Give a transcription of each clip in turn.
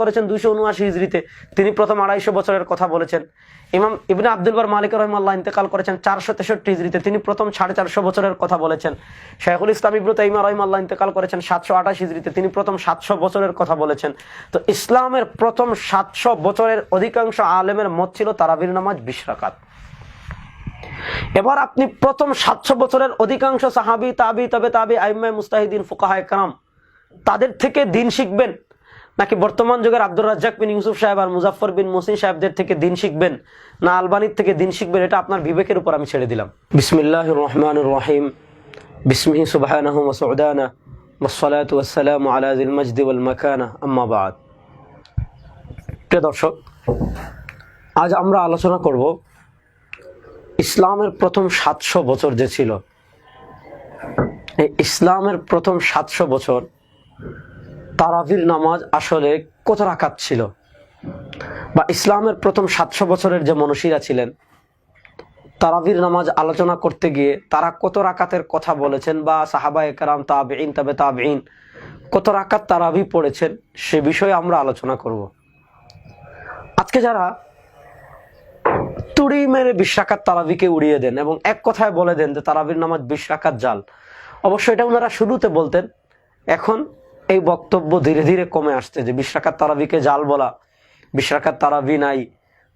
করেছেন দুইশো উনআশি হিজড়িতে। তিনি প্রথম আড়াইশো বছরের কথা বলেছেন। ইমাম ইবনে আব্দুল বার মালিক রহমাল্লাহ ইন্তেকাল করেছেন চারশো তেষট্টি হিজড়িতে। তিনি প্রথম সাড়ে চারশো বছরের কথা বলেছেন। শেখুল ইসলাম ইবনু তাইমা রহমাল্লাহ ইন্তেকাল করেছেন সাতশো আঠাশ হিজড়িতে। তিনি প্রথম সাতশো বছরের কথা বলেছেন। তো ইসলামের প্রথম সাতশো বছরের অধিকাংশ আলেমের মত ছিল তারাবির নামাজ বিশ রাকাত। এবার আপনি প্রথম সাতশো বছরের অধিকাংশ সাহাবি, তাবি, তবে তাবি আইমাই মুস্তাহিদিন ফুকাহা একরাম তাদের থেকে দিন শিখবেন। নাকি বর্তমান যুগের আব্দুর রাজ্জাক বিন ইউসুফ সাহেব আর মুজাফর বিন মুসিন সাহেবদের থেকে দিন শিখবেন না আলবানির থেকে দিন শিখবেন, এটা আপনার বিবেকের উপর আমি ছেড়ে দিলাম। বিসমিল্লাহ রহমান রহিম। বিসমিহি সুবাহানাহ ওসৌদানা ওসলাত ওসালাম আলাদিল মজদিউল মকানা। আম্মাবাদ প্রিয় দর্শক, আজ আমরা আলোচনা করব ইসলামের প্রথম সাতশো বছর যে ছিল। এই ইসলামের প্রথম সাতশো বছর তারাবির নামাজ আসলে কত রাকাত ছিল? বা ইসলামের প্রথম সাতশো বছরের যে মনীষীরা ছিলেন, তারাবির নামাজ আলোচনা করতে গিয়ে তারা কত রাকাতের কথা বলেছেন বা সাহাবা একরাম তাবেইন তবে তাবেইন কত রাকাত তারাবি পড়েছেন সে বিষয়ে আমরা আলোচনা করব। আজকে যারা তুড়ি মেরে বিশ রাকাত তারাবিকে উড়িয়ে দেন এবং এক কথায় বলে দেন যে তারাবির নামাজ বিশ রাকাত জাল, অবশ্য এটা ওনারা শুরুতে বলতেন, এখন এই বক্তব্য ধীরে ধীরে কমে আসছে যে বিশ রাকাত তারাবিকে জাল বলা বিশ রাকাত তারাবি নাই,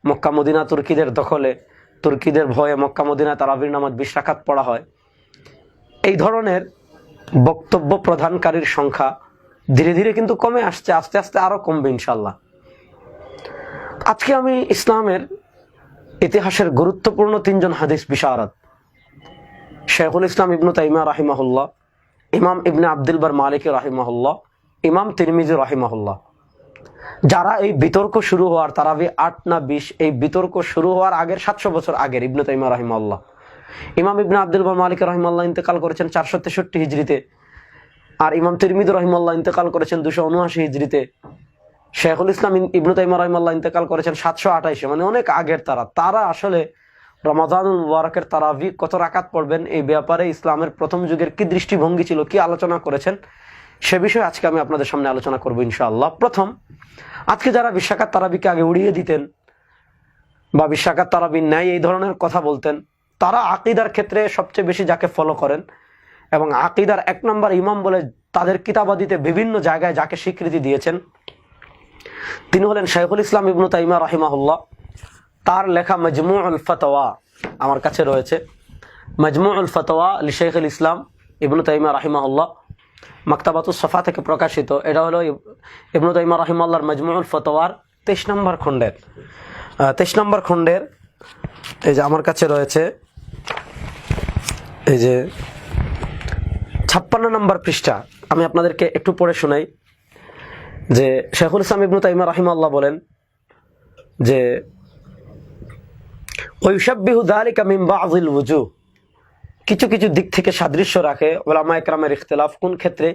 মক্কা মদিনা তুর্কিদের দখলে, তুর্কিদের ভয়ে মক্কা মদিনা তারাবির নামাজ বিশ পড়া হয়। এই ধরনের বক্তব্য প্রদানকারীর সংখ্যা ধীরে ধীরে কিন্তু কমে আসছে, আস্তে আস্তে আরও কমবে ইনশাল্লাহ আজকে আমি ইসলামের ইতিহাসের গুরুত্বপূর্ণ তিনজন হাদিস বিশারদ, শেখুল ইসলাম ইবনু তাইমা রাহিমাহুল্লাহ ইমাম ইবনে আব্দুল বার মালিক রাহিমাহুল্লাহ, ইমাম তিরমিজি রাহিমাহুল্লাহ। যারা এই বিতর্ক শুরু হওয়ার তারা তারাবি আট না বিশ, এই বিতর্ক শুরু হওয়ার আগের সাতশো বছর আগের ইবনু তাইমা রাহিমাল্লাহ ইমাম ইবনে আব্দুল বার মালিক রহিমাল্লাহ ইন্তেকাল করেছেন চারশো তেষট্টি হিজড়িতে। আর ইমাম তিরমিদ রহিমাল্লাহ ইন্তেকাল করেছেন দুশো উনআশি হিজড়িতে। শেখুল ইসলাম ইবনু তাইমা রহিমাল্লাহ ইন্তেকাল করেছেন সাতশো আঠাইশে মানে অনেক আগের তারা। তারা আসলে রমাদানুল মুবারকের তারাবি, কত রাকাত পড়বেন এই ব্যাপারে ইসলামের প্রথম যুগের কি দৃষ্টিভঙ্গি ছিল, কি আলোচনা করেছেন, সে বিষয়ে আজকে আমি আপনাদের সামনে আলোচনা করব ইনশাআল্লাহ। প্রথম, আজকে যারা বিশাখাত তারাবিকে আগে উড়িয়ে দিতেন বা বিশাখাত তারাবি ন্যায় এই ধরনের কথা বলতেন, তারা আকিদার ক্ষেত্রে সবচেয়ে বেশি যাকে ফলো করেন এবং আকিদার এক নম্বর ইমাম বলে তাদের কিতাবাদিতে বিভিন্ন জায়গায় যাকে স্বীকৃতি দিয়েছেন, তিনি হলেন শাইখুল ইসলাম ইবনু তাইমা রাহিমাহুল্লাহ। তার লেখা মজমুউল ফতোয়া আমার কাছে রয়েছে। মজমুউল ফতোয়া আলী শেখুল ইসলাম ইবনু তাইমা রাহিমাহুল্লাহ, মাক্তাবাতুস সফা থেকে প্রকাশিত। এটা হলো ইব- ইবনু তাইমা রাহিমাল্লাহর মজমুউল ফতোয়ার তেইশ নম্বর খণ্ডের। তেইশ নম্বর খণ্ডের এই যে আমার কাছে রয়েছে, এই যে ছাপ্পান্ন নম্বর পৃষ্ঠা। আমি আপনাদেরকে একটু পড়ে শোনাই। যে শেখুল ইসলাম ইবনু তাইমা রাহিমাল্লাহ বলেন যে ওয়ুজুহ কিছু কিছু দিক থেকে সাদৃশ্য রাখে ওলামা একরামের ইখতিলাফ কোন ক্ষেত্রে?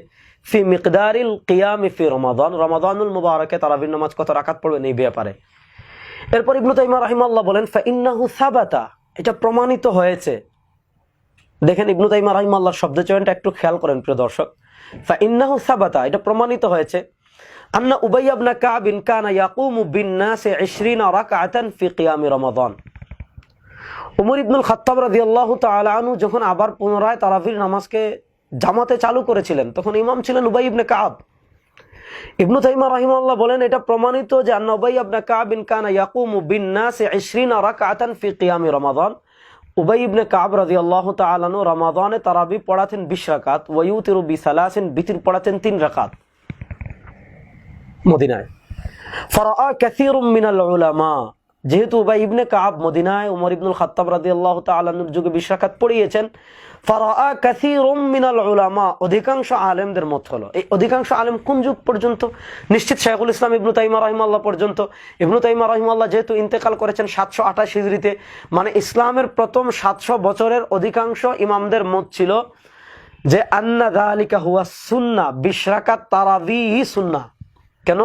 ফি মিকদারিল কিয়াম ফি রমাদান। রমাদানুল মুবারকে তারাবির নামাজ কত রাকাত পড়বেন এই ব্যাপারে। এরপর ইবনু তাইমা রাহিমাল্লাহ বলেন ফা ইন্নাহু সাবাতা। এটা প্রমাণিত হয়েছে। দেখেন ইবনু তাইমা রাহিমাল্লাহর শব্দ চয়নটা একটু খেয়াল করেন প্রিয় দর্শক। ফা ইন্নাহু সাবাতা, এটা প্রমাণিত হয়েছে। আন্না উবাই ইবনে কাব ইন কানা ইয়াকুমু বিন নাসি 20 রাকআতান ফি কিয়াম রমাদান। উমর ইবনুল খাত্তাব রাদিয়াল্লাহু তাআলা আনহু যখন আবার পুনরায় তারাবির নামাজকে জামাতে চালু করেছিলেন, তখন ইমাম ছিলেন উবাই ইবনে কাব ইবনু তাইমা রাহিমাল্লাহ বলেন, এটা প্রমাণিত যে আন্না উবাই ইবনে কাব ইন কানা ইয়াকুমু বিন নাসি 20 রাকআতান ফি কিয়াম রমাদান। উবাই ইবনে কাব রাদিয়াল্লাহু তাআলা আনহু রমাদানে তারাবি পড়াতেন 20 রাকাত, ওয়া ইউতিরু বিসালাসিন, বিতির পড়াতেন তিন রাকাত মদিনায়। ফরাআ কাসীরুম মিনাল উলামা। যেহেতু উবাই ইবনে কাব মদিনায় উমর ইবনুল খাত্তাব রাদিয়াল্লাহু তাআলা আনহুর যুগে বিশ রাকাত পড়িয়েছেন, ফরাআ কাসীরুম মিনাল উলামা, অধিকাংশ আলেমদের মত হলো। এই অধিকাংশ আলেম কোন যুগ পর্যন্ত? নিশ্চিত শাইখুল ইসলাম ইবনু তাইমা রাহিমাল্লাহ পর্যন্ত। ইবনু তাইমা রাহিমাল্লাহ যেহেতু ইন্তেকাল করেছেন সাতশো আঠাশ হিজড়িতে মানে ইসলামের প্রথম সাতশো বছরের অধিকাংশ ইমামদের মত ছিল যে আন্না দালিকা হুয়া সুন্না, বিশ রাকাত তারাবিহি সুন্না। কেন?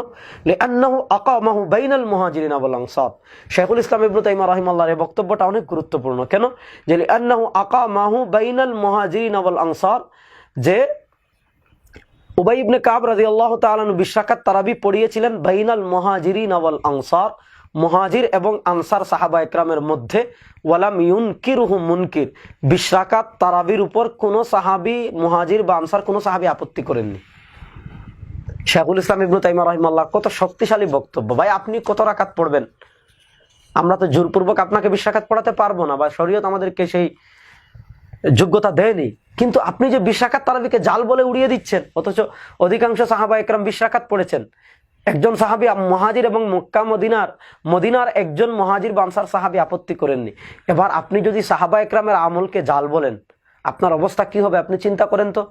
লিআন্নাহু আকামাহু বাইনাল মুহাজিরিন ওয়াল আনসার। শেখুল ইসলাম ইবনু তাইমা রাহিমাল্লাহর এই বক্তব্যটা অনেক গুরুত্বপূর্ণ। কেন? যে লিআন্নাহু আকামাহু বাইনাল মুহাজিরিন ওয়াল আনসার, যে উবাই ইবনে কাব রাজি আল্লাহ তালন বিশাখাত তারাবি পড়িয়েছিলেন বাইনাল মহাজিরিন আওয়াল আনসার। মহাজির এবং আনসার সাহাবা একরামের মধ্যে ওয়ালাম ইউনকিরুহু মুনকির। বিশাখাত তারাবির উপর কোনো সাহাবি, মহাজির বা আনসার কোনো সাহাবি আপত্তি করেননি। শেখুল ইসলাম ইবনু তাইমা রহিমাল্লাহ কত শক্তিশালী বক্তব্য। ভাই, আপনি কত রাকাত পড়বেন? আমরা তো জোরপূর্বক আপনাকে বিশাখাত পড়াতে পারব না বা শরীয়ত আমাদেরকে সেই যোগ্যতা দেয়নি। কিন্তু আপনি যে বিশাখাত তারাবিকে জাল বলে উড়িয়ে দিচ্ছেন, অথচ অধিকাংশ সাহাবা একরাম বিশাখাত পড়েছেন। একজন সাহাবি মহাজির এবং মক্কা মদিনার মদিনার একজন মহাজির বামসার সাহাবি আপত্তি করেননি। এবার আপনি যদি সাহাবা একরামের আমলকে জাল বলেন, আপনার অবস্থা কি হবে? আপনি চিন্তা করেন তো।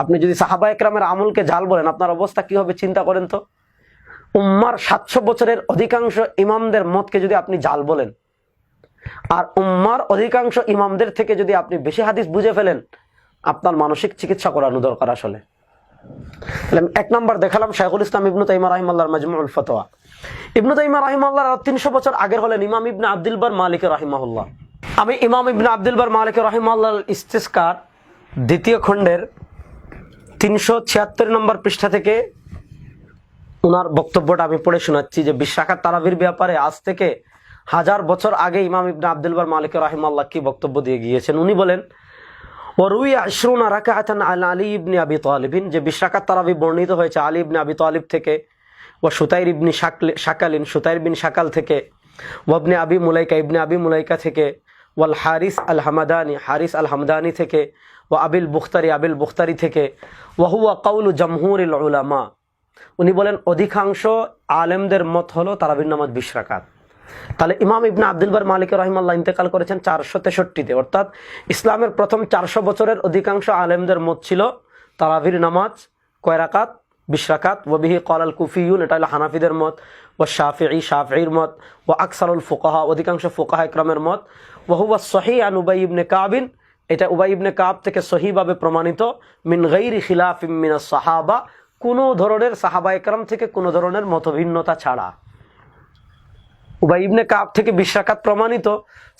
আপনি যদি সাহাবা একরামের আমলকে জাল বলেন, আপনার অবস্থা কি হবে চিন্তা করেন তো? উম্মার সাতশো বছরের অধিকাংশ ইমামদের মতকে যদি আপনি জাল বলেন, আর উম্মার অধিকাংশ ইমামদের থেকে যদি আপনি বেশি হাদিস বুঝে ফেলেন, আপনার মানসিক চিকিৎসা করানো দরকার আসলে। এক নম্বর দেখালাম শাইখুল ইসলাম ইবনু তাইমা রাহিমাল্লাহর মাজমুল ফতোয়া। ইবনু তাইমা রাহিমাল্লাহ তিনশো বছর আগের হলেন ইমাম ইবনে আব্দুল বার মালিক রাহিমাহুল্লাহ। আমি ইমাম ইবনে আব্দুল বার মালিক রাহিমাল্লাহ ইস্তিস্কার দ্বিতীয় খণ্ডের তিনশো ছিয়াত্তর নম্বর পৃষ্ঠা থেকে ওনার বক্তব্যটা আমি পড়ে শোনাচ্ছি যে বিশাখার তারাবির ব্যাপারে আজ থেকে হাজার বছর আগে ইমাম ইবনে আব্দুল বার মালিক রাহিমাল্লাহ কি বক্তব্য দিয়ে গিয়েছেন? উনি বলেন ওরুই আশরুনা রাকাতান আল আলী ইবনে আবি তালিবিন যে বিশাখার তারাবি বর্ণিত হয়েছে আলী ইবনে আবি তালিব থেকে ও সুতাইর ইবনি শাকলে- শাকালিন সুতাইর বিন শাকাল থেকে ওয়াবনে আবি মুলাইকা ইবনে আবি মুলাইকা থেকে, ওয়াল হারিস আল হামাদানি হারিস আল হামদানি থেকে ও আবিল বুখতারি আবিল বুখতারি থেকে। ওয়াহুয়া কাউলু জামহুরিল উলামা। উনি বলেন, অধিকাংশ আলেমদের মত হলো তারাবির নামাজ বিশ রাকাত। তাহলে ইমাম ইবনা আব্দুল বার মালিক রহিমাল্লাহ ইন্তেকাল করেছেন চারশো তেষট্টিতে। অর্থাৎ ইসলামের প্রথম চারশো বছরের অধিকাংশ আলেমদের মত ছিল তারাবির নামাজ কয় রাকাত? বিশ রাকাত। ওবিহি কলাল কুফিউন এটা হলো হানাফিদের মত। ও শাফি শাফির মত। ও আকসারুল ফুকাহা, অধিকাংশ ফুকাহা ইকরামের মত। ওহুয়া সহি আন উবাই ইবনে কাবিন। এটা উবাই ইবনে কাব থেকে সহিভাবে প্রমাণিত। মিন গৈরি খিলাফ মিনা সাহাবা, কোনো ধরনের সাহাবা একরাম থেকে কোনো ধরনের মতভিন্নতা ছাড়া। উবাই ইবনে কাব থেকে বিশ্বাকাত প্রমাণিত,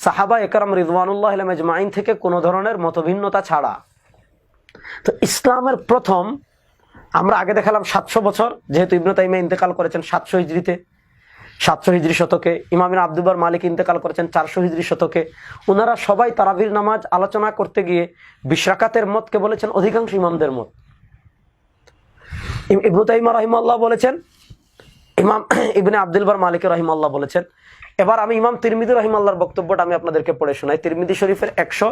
সাহাবা একরাম রিজওয়ানুল্লাহ মেজমাইন থেকে কোনো ধরনের মতভিন্নতা ছাড়া। তো ইসলামের প্রথম, আমরা আগে দেখালাম সাতশো বছর, যেহেতু ইবনে তাইমা ইন্তেকাল করেছেন সাতশো হিজড়িতে। সাতশো হিজড়ি শতকে ইমামিন আব্দুবার মালিক ইন্তেকাল করেছেন চারশো হিজড়ি শতকে। ওনারা সবাই তারাবির নামাজ আলোচনা করতে গিয়ে বিশরাকাতের মতকে বলেছেন, অধিকাংশ ইমামদের মত। ইবনু রহিমাল্লাহ বলেছেন, ইমাম ইবনে আব্দুল বার মালিক রহিমাল্লাহ বলেছেন, এবার আমি ইমাম তিরমিদি রহিমাল্লাহর বক্তব্যটা আমি আপনাদেরকে পড়ে শোনাই। তিরমিদি শরীফের একশো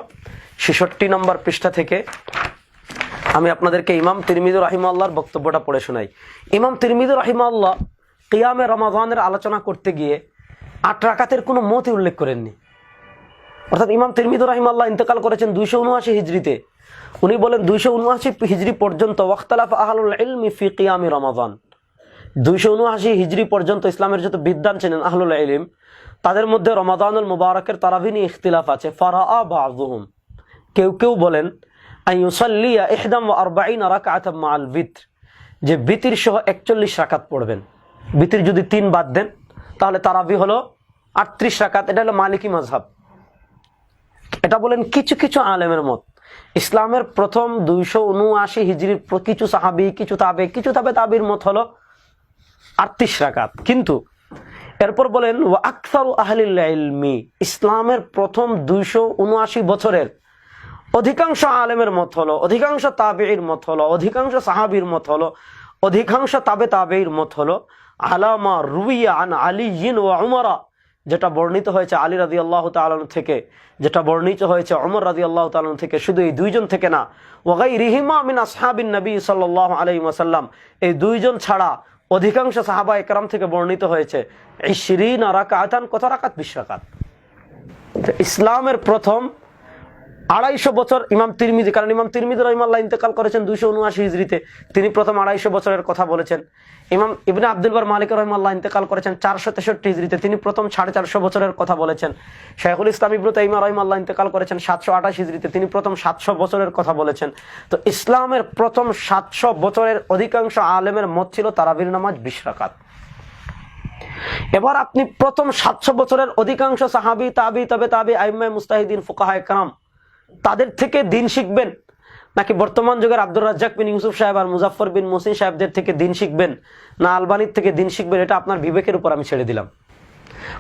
ছেষট্টি নম্বর পৃষ্ঠা থেকে আমি আপনাদেরকে ইমাম তিরমিদি রহিমাল্লাহর বক্তব্যটা পড়ে শোনাই। ইমাম তিরমিদি রহিমাল্লাহ কিয়ামে রমাদানের আলোচনা করতে গিয়ে আট রাকাতের কোনো মতই উল্লেখ করেননি। অর্থাৎ ইমাম তিরমিদুর রাহিমাল্লাহ ইন্তেকাল করেছেন দুইশো উনআশি হিজড়িতে উনি বলেন, দুইশো উনআশি হিজড়ি পর্যন্ত ওয়াক্তালাফ আহলুল ইলমি ফি কিয়ামি রমাদান। দুইশো উনআশি হিজড়ি পর্যন্ত ইসলামের যত বিদ্যান ছিলেন আহলুল ইলিম, তাদের মধ্যে রমাদানুল মুবারকের তারাবি নিয়ে ইখতিলাফ আছে। ফারা বাজুহুম কেউ কেউ বলেন আইয়ুসাল্লিয়া ইহদাম আরবাইন রাকাতাম মাআল বিত্র। যে বিতির সহ একচল্লিশ রাকাত পড়বেন। বিতির যদি তিন বাদ দেন, তাহলে তারাবি হলো আটত্রিশ রাকাত, এটা হলো মালিকি mazhab এটা বলেন কিছু কিছু আলেমের মত। ইসলামের প্রথম দুইশো উনআশি হিজড়ির কিছু সাহাবি, কিছু তাবে কিছু তাবে তাবির মত হলো আটত্রিশ রাকাত। কিন্তু এরপর বলেন, ওয়া আকসারু আহলিল ইসলামের প্রথম দুইশো উনআশি বছরের অধিকাংশ আলেমের মত হলো, অধিকাংশ তাবেইর মত হলো, অধিকাংশ সাহাবীর মত হলো, অধিকাংশ তাবে তাবেইর মত হলো আলামা রুইয়া আন আলী ও উমরা, যেটা বর্ণিত হয়েছে আলী রাজি আল্লাহ তালন থেকে, যেটা বর্ণিত হয়েছে অমর রাজি আল্লাহ তালন থেকে, শুধু এই দুইজন থেকে না। ওগাই রিহিমা মিন আসহাবিন নবী সাল্লাহ আলাই ওয়াসাল্লাম, এই দুইজন ছাড়া অধিকাংশ সাহাবা একরাম থেকে বর্ণিত হয়েছে এই শিরিন রাকাতান কত রাকাত? বিশ রাকাত। ইসলামের প্রথম আড়াইশো বছর ইমাম তিরমিজি, কারণ ইমাম তিরমিজি রহিমাল্লাহ ইন্তেকাল করেছেন দুইশো উনআশি হিজড়িতে। তিনি প্রথম আড়াইশো বছরের কথা বলেছেন। ইমাম ইবনে আব্দুল বার মালিক রহমাল্লাহ ইন্তেকাল করেছেন চারশো তেষট্টি হিজড়িতে। তিনি প্রথম সাড়ে চারশো বছরের কথা বলেছেন। শেখুল ইসলাম ইবনু তাইমা রহিমাল্লাহ ইন্তেকাল করেছেন সাতশো আঠাশ হিজড়িতে। তিনি প্রথম সাতশো বছরের কথা বলেছেন। তো ইসলামের প্রথম সাতশো বছরের অধিকাংশ আলেমের মত ছিল তারাবির নামাজ বিশ এবার আপনি প্রথম সাতশো বছরের অধিকাংশ সাহাবি, তাবি, তবে তাবি আইমাই মুস্তাহিদিন ফুকাহা একরাম তাদের থেকে দিন শিখবেন? নাকি বর্তমান যুগের আব্দুর রাজ্জাক বিন ইউসুফ সাহেব আর মুজাফর বিন মুসিন সাহেবদের থেকে দিন শিখবেন? না আলবানির থেকে দিন শিখবেন? এটা আপনার বিবেকের উপর আমি ছেড়ে দিলাম।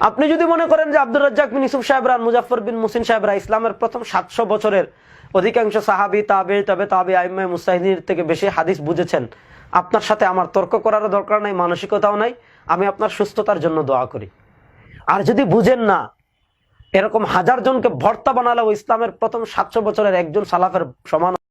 আপনি যদি মনে করেন যে আব্দুর রাজ্জাক বিন ইউসুফ সাহেবরা আর মুজাফর বিন মুসিন সাহেবরা ইসলামের প্রথম সাতশো বছরের অধিকাংশ সাহাবি তাবে তবে তাবে আইমাই মুস্তাহিদির থেকে বেশি হাদিস বুঝেছেন। আপনার সাথে আমার তর্ক করারও দরকার নাই, মানসিকতাও নাই। আমি আপনার সুস্থতার জন্য দোয়া করি। আর যদি বুঝেন না এরকম হাজার জনকে ভর্তা বানালেও ইসলামের প্রথম সাতশো বছরের একজন সালাফের সমান